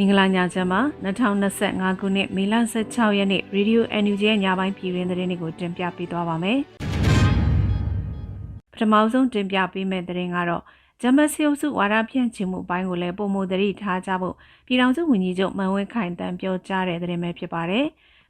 မင်္ဂလာညချမ်းပါ2025ခုနှစ်မေလ16ရက်နေ့ Radio NUG ရဲ့ညပိုင်းပြည်တွင်သတင်းတွေကိုတင်ပြပေးသွားပါမယ်ပထမဆုံးတင်ပြပေးမယ့်သတင်းကတော့ဂျမတ်စီအုပ်စုဝါဒဖြန့်ချီမှုပိုင်းကိုလည်းပုံမသတိထားကြဖို့ပြည်ထောင်စုဝန်ကြီးချုပ်မန်ဝင်းခိုင်တန်ပြောကြားတဲ့သတင်းပဲဖြစ်ပါတယ်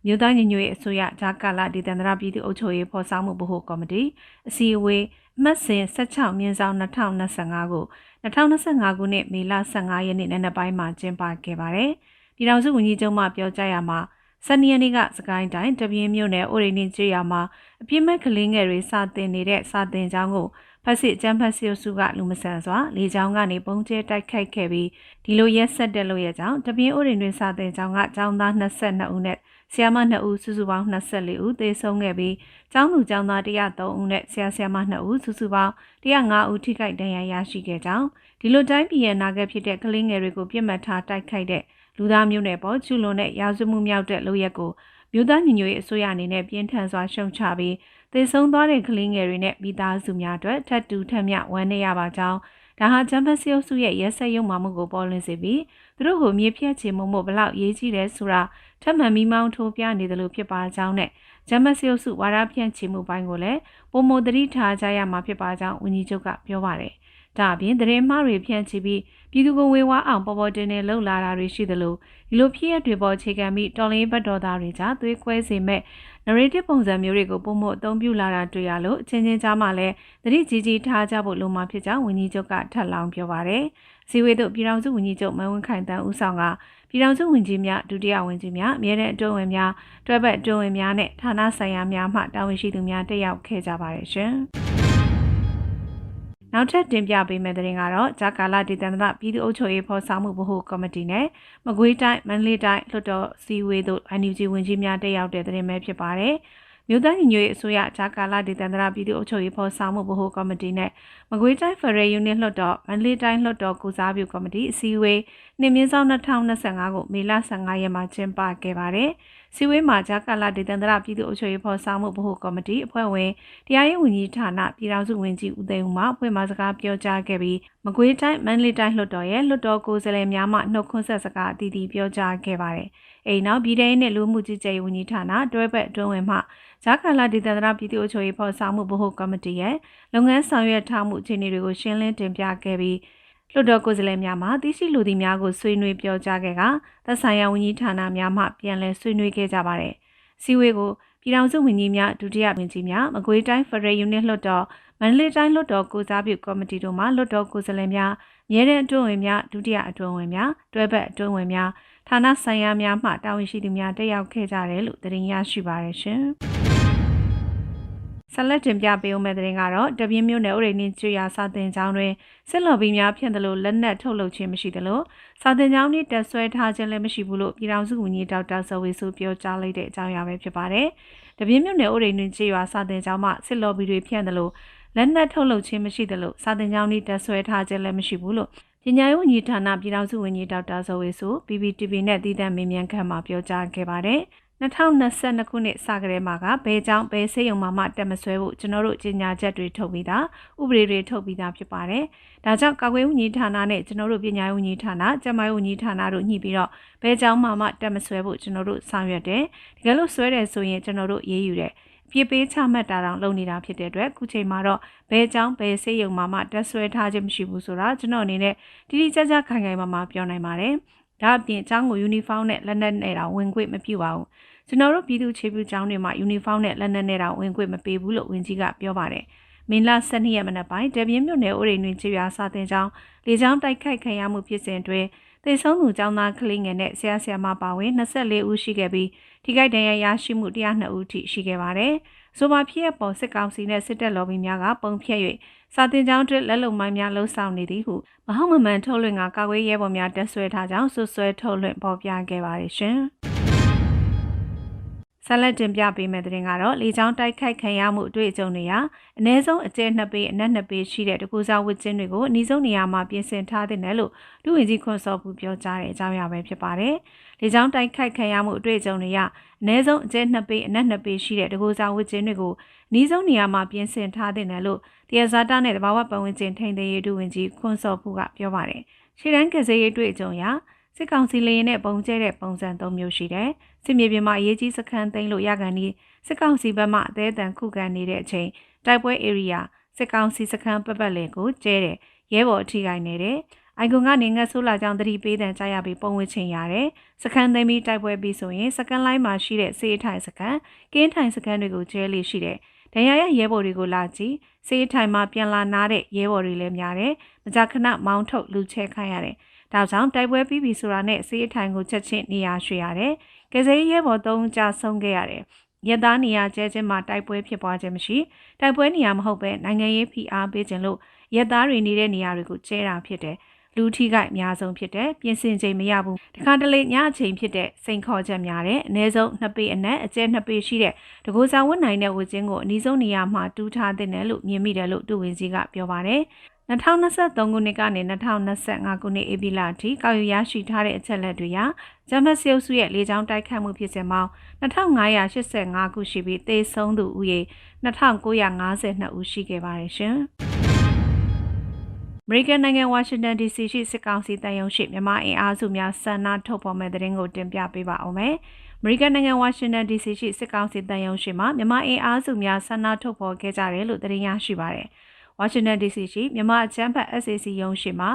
မြို့သားညီညွတ်ရေးအစိုးရဂျာကာလာဒေသန္တရပြည်သူ့အုပ်ချုပ်ရေးဖော်ဆောင်မှုဗဟိုကော်မတီအစည်းအဝေးအ မှတ်စဉ်16မြင်းဆောင်2025ကို2025ခုနှစ်မေလ15ရက်နေ့နံနက်ပိုင်းမှာကျင်းပခဲ့ပါတယ်။ပြည်ထောင်စုဝန်ကြီးချုပ်မှပြောကြားရမှာစနေနေ့ကစကိုင်းတိုင်းတပြင်းမြို့နယ်အိုရိနေကျွော်မှာအပြစ်မဲ့ကလေးငယ်တွေစာတင်နေတဲ့စာတင်ကျောင်းကိုဖက်စစ်ကျန်းဖက်စီအုပ်စုကလူမဆန်စွာလေကြောင်းကနေပုံကျဲတိုက်ခိုက်ခဲ့ပြီးဒီလိုရက်ဆက်တဲ့လို့ရကြောင်းတပြင်းအိုရိနေစာတင်ကျောင်းကကျောင်းသား22ဦးနဲ့ ဆရာမ2ဦးစုစုပေါင်း24ဦးသေဆုံးခဲ့ပြီးကျောင်းသူကျောင်းသား103ဦးနဲ့ဆရာဆရာမ2ဦးစုစုပေါင်း105ဦးထိခိုက်ဒဏ်ရာရရှိခဲ့ကြောင်းဒီလိုတိုင်းပြည်ရဲ့နာဂတ်ဖြစ်တဲ့ကလေးငယ်တွေကိုပြစ်မှတ်ထားတိုက်ခိုက်တဲ့လူသားမျိုးနွယ်ပေါ်ကျူလွန်တဲ့ရာဇဝမှုမြောက်တဲ့လုပ်ရက်ကိုမြို့သားညီညွတ်ရေးအစိုးရအနေနဲ့ပြင်းထန်စွာရှုံချပြီးသေဆုံးသွားတဲ့ကလေးငယ်တွေနဲ့မိသားစုများအတွက်ထပ်တူထပ်မျှဝမ်းနည်းရပါကြောင်း ဒါဟာဂျမ်ဘတ်စီအုပ်စုရဲ့ရက်ဆက်ရုံမှမှုကိုပေါ်လွင်စေပြီးသူတို့ကိုမြေဖြတ်ချေမှုမို့ဘလောက်ရေးကြီးတယ်ဆိုတာထပ်မံမိမောင်းထိုးပြနေတယ်လို့ဖြစ်ပါကြောင်းနဲ့ဂျမ်ဘတ်စီအုပ်စုဝါဒဖြန့်ချေမှုပိုင်းကိုလည်းပုံမသတိထားကြရမှာဖြစ်ပါကြောင်းဝန်ကြီးချုပ်ကပြောပါတယ်။ ဒါအပြင်သတင်းမှားတွေဖြန့်ချီပြီးပြည်သူကိုဝေဝါအောင်ပေါ်ပေါ်တင်တင်လှုပ်လာတာတွေရှိသလိုဒီလိုဖြစ်ရတွေပေါ်ခြေခံပြီးတော်လင်းဘတ်တော်သားတွေကြားသွေးခွဲစေမဲ့ narrative ပုံစံမျိုးတွေကိုပုံမအသုံးပြုလာတာတွေ့ရလို့အချင်းချင်းကြားမှာလည်းသတိကြီးကြီးထားကြဖို့လိုမှဖြစ်ကြောင်းဝန်ကြီးချုပ်ကထပ်လောင်းပြောပါတယ်။စီဝေတို့ပြည်ထောင်စုဝန်ကြီးချုပ်မန်ဝင်းခိုင်တန်းဦးဆောင်ကပြည်ထောင်စုဝန်ကြီးများဒုတိယဝန်ကြီးများအမြဲတမ်းအတွင်းဝင်များတွဲဘက်အတွင်းဝင်များနဲ့ဌာနဆိုင်ရာများမှတာဝန်ရှိသူများတက်ရောက်ခဲ့ကြပါတယ်ရှင်။ နောက်ထပ်တင်ပြပေးမယ့်သတင်းကတော့ဂျာကာလာဒေသန္တရပြည်သူ့အုပ်ချုပ်ရေးဖော်ဆောင်မှုဗဟိုကော်မတီနဲ့မကွေးတိုင်းမန္တလေးတိုင်းလွှတ်တော်စီဝေးတို့ NUG ဝန်ကြီးများတက်ရောက်တဲ့သတင်းပဲဖြစ်ပါတယ်။မြို့သားညီညွတ်ရေးအစိုးရဂျာကာလာဒေသန္တရပြည်သူ့အုပ်ချုပ်ရေးဖော်ဆောင်မှုဗဟိုကော်မတီနဲ့မကွေးတိုင်းဖရယ်ယူနစ်လွှတ်တော်မန္တလေးတိုင်းလွှတ်တော်ကုစားပြုကော်မတီအစည်းအဝေးနှစ်မြင်းဆောင်2025ကိုမေလ15ရက်မှာကျင်းပခဲ့ပါတယ်။စီဝေးမှာဂျာကာလာဒေသန္တရပြည်သူ့အုပ်ချုပ်ရေးဖော်ဆောင်မှုဗဟိုကော်မတီအဖွဲ့ဝင်တရားရေးဝန်ကြီးဌာနပြည်ထောင်စုဝန်ကြီးဦးသိန်းဦးမှအဖွဲ့မှစကားပြောကြားခဲ့ပြီးမကွေးတိုင်းမန္တလေးတိုင်းလွှတ်တော်ရဲ့လွှတ်တော်ကိုယ်စားလှယ်များမှနှုတ်ခွန်းဆက်စကားအသီးသီးပြောကြားခဲ့ပါတယ်။အိမ်နောက်ပြည်ထောင်နဲ့လူမှုကြီးကြပ်ရေးဝန်ကြီးဌာနတွဲဘက်အတွင်းဝင်မှဂျာကာလာဒေသန္တရပြည်သူ့အုပ်ချုပ်ရေးဖော်ဆောင်မှုဗဟိုကော်မတီရဲ့လုပ်ငန်းဆောင်ရွက်ထားမှုအခြေအနေတွေကိုရှင်းလင်းတင်ပြခဲ့ပြီး လွှတ်တော်ကိုယ်စားလှယ်များမှသိရှိလူသည်များကိုဆွေးနွေးပြောကြားခဲ့ကသက်ဆိုင်ရာဝန်ကြီးဌာနများမှပြန်လည်ဆွေးနွေးခဲ့ကြပါတယ်။စီဝေးကိုပြည်ထောင်စုဝန်ကြီးများဒုတိယဝန်ကြီးများမကွေးတိုင်းဖရယ်ယူနစ်လွှတ်တော်မန္တလေးတိုင်းလွှတ်တော်ကိုစားပြုကော်မတီတို့မှလွှတ်တော်ကိုယ်စားလှယ်များရဲတဲ့အတွင်းဝင်များဒုတိယအတွင်းဝင်များတွဲဘက်အတွင်းဝင်များဌာနဆိုင်ရာများမှတာဝန်ရှိသူများတက်ရောက်ခဲ့ကြတယ်လို့သတင်းရရှိပါရရှင်။ ဆက်လက်တင်ပြပေးဦးမယ့်တဲ့ရင်ကတော့တပြင်းမျိုးနယ်ဥရိနေကျွော်စာတင်ကျောင်းတွင်စစ်လော်ဘီများဖြန့်တယ်လို့လက်နက်ထုတ်လုပ်ခြင်းမရှိတယ်လို့စာတင်ကျောင်းနှင့်တက်ဆွဲထားခြင်းလည်းမရှိဘူးလို့ပြည်ထောင်စုဝန်ကြီးဒေါက်တာဇဝေစုပြောကြားလိုက်တဲ့အကြောင်းအရာပဲဖြစ်ပါတယ်။တပြင်းမျိုးနယ်ဥရိနေကျွော်စာတင်ကျောင်းမှစစ်လော်ဘီတွေဖြန့်တယ်လို့လက်နက်ထုတ်လုပ်ခြင်းမရှိတယ်လို့စာတင်ကျောင်းနှင့်တက်ဆွဲထားခြင်းလည်းမရှိဘူးလို့ပညာရေးဝန်ကြီးဌာနပြည်ထောင်စုဝန်ကြီးဒေါက်တာဇဝေစု PPTV နဲ့တည်တံ့မေးမြန်းခန်းမှာပြောကြားခဲ့ပါတယ်။ 2022ခုနှစ်စကတည်းမှာကဘဲကြောင်းဘဲဆေးရုံမှာမှတက်မဆွဲဖို့ကျွန်တော်တို့ကြေညာချက်တွေထုတ်ပြီးသားဥပဒေတွေထုတ်ပြီးသားဖြစ်ပါတယ်။ဒါကြောင့်ကာကွယ်ဝန်ကြီးဌာနနဲ့ကျွန်တော်တို့ပညာရေးဝန်ကြီးဌာန၊ကျန်းမာရေးဝန်ကြီးဌာနတို့ညှိပြီးတော့ဘဲကြောင်းမှာမှတက်မဆွဲဖို့ကျွန်တော်တို့ဆောင်ရွက်တယ်။တကယ်လို့ဆွဲတယ်ဆိုရင်ကျွန်တော်တို့ရေးယူတယ်။ပြပေးချမှတ်တာတောင်လုပ်နေတာဖြစ်တဲ့အတွက်ခုချိန်မှာတော့ဘဲကြောင်းဘဲဆေးရုံမှာမှတက်ဆွဲထားခြင်းမရှိဘူးဆိုတာကျွန်တော်အနေနဲ့တိတိကျကျခိုင်ခိုင်မာမာပြောနိုင်ပါတယ်။ ဒါအပြင်အချောင်းကိုယူနီဖောင်းနဲ့လက်နက်နဲ့တောင်ဝင်ခွင့်မပြုပါဘူးကျွန်တော်တို့ပြည်သူခြေပြုကျောင်းတွေမှာယူနီဖောင်းနဲ့လက်နက်နဲ့တောင်ဝင်ခွင့်မပေးဘူးလို့ဝန်ကြီးကပြောပါတယ်မင်းလာ12ရက်မနက်ပိုင်းတပြင်းမြို့နယ်ဥရိတွင်ချရွာစာတင်ကျောင်းလေကျောင်းတိုက်ခိုက်ခံရမှုဖြစ်စဉ်တွင်သေဆုံးသူကျောင်းသားကလေးငယ်နဲ့ဆရာဆရာမပါဝင်24ဦးရှိခဲ့ပြီးထိခိုက်ဒဏ်ရာရရှိမှု102ဦးထိရှိခဲ့ပါတယ်။ဆိုပါဖြစ်ရပေါ်စစ်ကောင်စီနဲ့စစ်တပ်လော်ဘီများကပုံဖြတ်၍စာတင်ကျောင်းတွင်လက်လုံမိုင်းများလှုပ်ဆောင်နေသည်ဟုမဟုတ်မမှန်ထုတ်လွှင့်ကကာကွယ်ရဲဘော်များတက်ဆွဲထားကြောင်းဆွဆွဲထုတ်လွှင့်ပေါ်ပြခဲ့ပါတယ်ရှင်။ ဆက်လက်တင်ပြပေးမယ့်သတင်းကတော့လေကြောင်းတိုက်ခိုက်ခံရမှုအတွေ့အကြုံတွေဟာအ ਨੇ ဆုံးအကျဲနှစ်ပေအနက်နှစ်ပေရှိတဲ့တကူစားဝစ်ချင်းတွေကိုအနည်းဆုံးနေရာမှာပြင်ဆင်ထားတဲ့နယ်လို့လူဝင်ကြီးခွန်စော်ဘူးပြောကြားတဲ့အကြောင်းအရာပဲဖြစ်ပါတယ်။လေကြောင်းတိုက်ခိုက်ခံရမှုအတွေ့အကြုံတွေကအ ਨੇ ဆုံးအကျဲနှစ်ပေအနက်နှစ်ပေရှိတဲ့တကူစားဝစ်ချင်းတွေကိုအနည်းဆုံးနေရာမှာပြင်ဆင်ထားတဲ့နယ်လို့တရားစားတာနဲ့တဘာဝပတ်ဝန်းကျင်ထိန်းသိမ်းရေးဒုဝင်ကြီးခွန်စော်ဘူးကပြောပါတယ်။ရှေ့တန်းကစားရေးအတွေ့အကြုံရာ စစ်ကောင်စီလေရင်နဲ့ပုံကျဲတဲ့ပုံစံ၃မျိုးရှိတယ်။စစ်မြေပြင်မှာအရေးကြီးစခန်းသိမ်းလို့ရကန်ဒီစစ်ကောင်စီဘက်မှအသေးအံခုခံနေတဲ့အချိန်တိုက်ပွဲ area စစ်ကောင်စီစခန်းပတ်ပတ်လည်ကိုကျဲတယ်ရဲဘော်အထိခိုက်နေတယ်။အိုင်ကွန်ကနေငတ်ဆိုးလာကြောင်းသတိပေးတဲ့ကြားရပြီးပုံဝင်ချင်ရတယ်။စခန်းသိမ်းပြီးတိုက်ပွဲပြီးဆိုရင်စကန်လိုင်းမှာရှိတဲ့စေးထိုင်စခန်းကင်းထိုင်စခန်းတွေကိုကျဲလေးရှိတယ်။ဒဏ်ရာရရဲဘော်တွေကိုလာကြည့်စေးထိုင်မှာပြန်လာနာတဲ့ရဲဘော်တွေလည်းများတယ်။မကြာခဏမောင်းထုတ်လူချဲခိုင်းရတယ်။ ဒါကြောင့်တိုက်ပွဲပြီးပြီဆိုတာနဲ့စေးထိုင်ကိုချက်ချင်းနေရာရွှေ့ရတယ်။ကယ်ဆယ်ရေးရဲဘော်၃ဦးကြာဆုံးခဲ့ရတယ်။ရသားနေရာကျဲချင်းမှာတိုက်ပွဲဖြစ်ပွားခြင်းမရှိတိုက်ပွဲနေရာမဟုတ်ပဲနိုင်ငံရေးဖိအားပေးခြင်းလို့ရသားတွေနေတဲ့နေရာတွေကိုကျဲတာဖြစ်တယ်လူထိခိုက်အများဆုံးဖြစ်တဲ့ပြင်ဆင်ချိန်မရဘူးတခါတလေညအချိန်ဖြစ်တဲ့စိန်ခေါ်ချက်များတဲ့အနည်းဆုံးနှစ်ပေအနက်အကျဲနှစ်ပေရှိတဲ့တကူဆောင်ဝတ်နိုင်တဲ့ဝတ်ချင်းကိုအနည်းဆုံးနေရာမှာတူးထားတဲ့လို့မြင်မိတယ်လို့တူဝင်ကြီးကပြောပါတယ် 2023ခုနှစ်ကနေ2025ခုနှစ်ဧပြီလအထိကောက်ယူရရှိထားတဲ့အချက်လက်တွေအရဂျမတ်ဆီယုစုရဲ့လေကြောင်းတိုက်ခတ်မှုဖြစ်စဉ်ပေါင်း2585ခုရှိပြီးသေဆုံးသူဦးရေ2952ဦးရှိခဲ့ပါတယ်ရှင်။အမေရိကန်နိုင်ငံဝါရှင်တန် DC ရှိစစ်ကောင်စီတန်ယုံရှိမြန်မာအင်အားစုများဆန္ဒထုတ်ဖော်မဲ့တဲ့ရင်ကိုတင်ပြပေးပါအောင်မယ်။အမေရိကန်နိုင်ငံဝါရှင်တန် DC ရှိစစ်ကောင်စီတန်ယုံရှိမှာမြန်မာအင်အားစုများဆန္ဒထုတ်ဖော်ခဲ့ကြတယ်လို့သတင်းရရှိပါတယ်။ ဝါရှင်တန် DC ရှိမြန်မာအချမ်းဖတ် SAC ရုံးရှိမှာ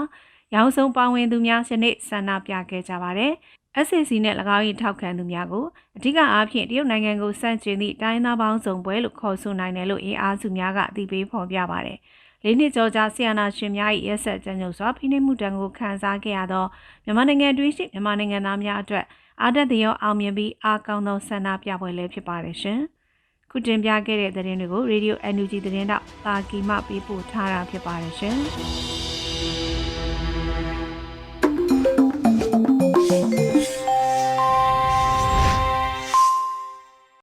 ရောင်စုံပါဝင်သူများရှနေ့ဆန္ဒပြခဲ့ကြပါတယ်။ SAC နဲ့၎င်း၏ထောက်ခံသူများကိုအဓိကအားဖြင့်တရုတ်နိုင်ငံကိုစန့်ကျင်သည့်တိုင်းသားပေါင်းစုံပွဲလို့ခေါ်ဆိုနိုင်တယ်လို့အင်အားစုများကအသိပေးဖော်ပြပါတယ်။လေးနှစ်ကျော်ကြာဆီယနာရှင်များ၏ရက်ဆက်ကြံ့ကြုံစွာဖိနှိပ်မှုတံကိုခံစားခဲ့ရသောမြန်မာနိုင်ငံတွင်းရှိမြန်မာနိုင်ငံသားများအတွက်အားတက်သရောအောင်မြင်ပြီးအားကောင်းသောဆန္ဒပြပွဲလည်းဖြစ်ပါတယ်ရှင်။ ခုတင်ပြခဲ့တဲ့သတင်းတွေကို Radio NUG သတင်းတော့တာကီမှပေးပို့ထားတာဖြစ်ပါတယ်ရှင်။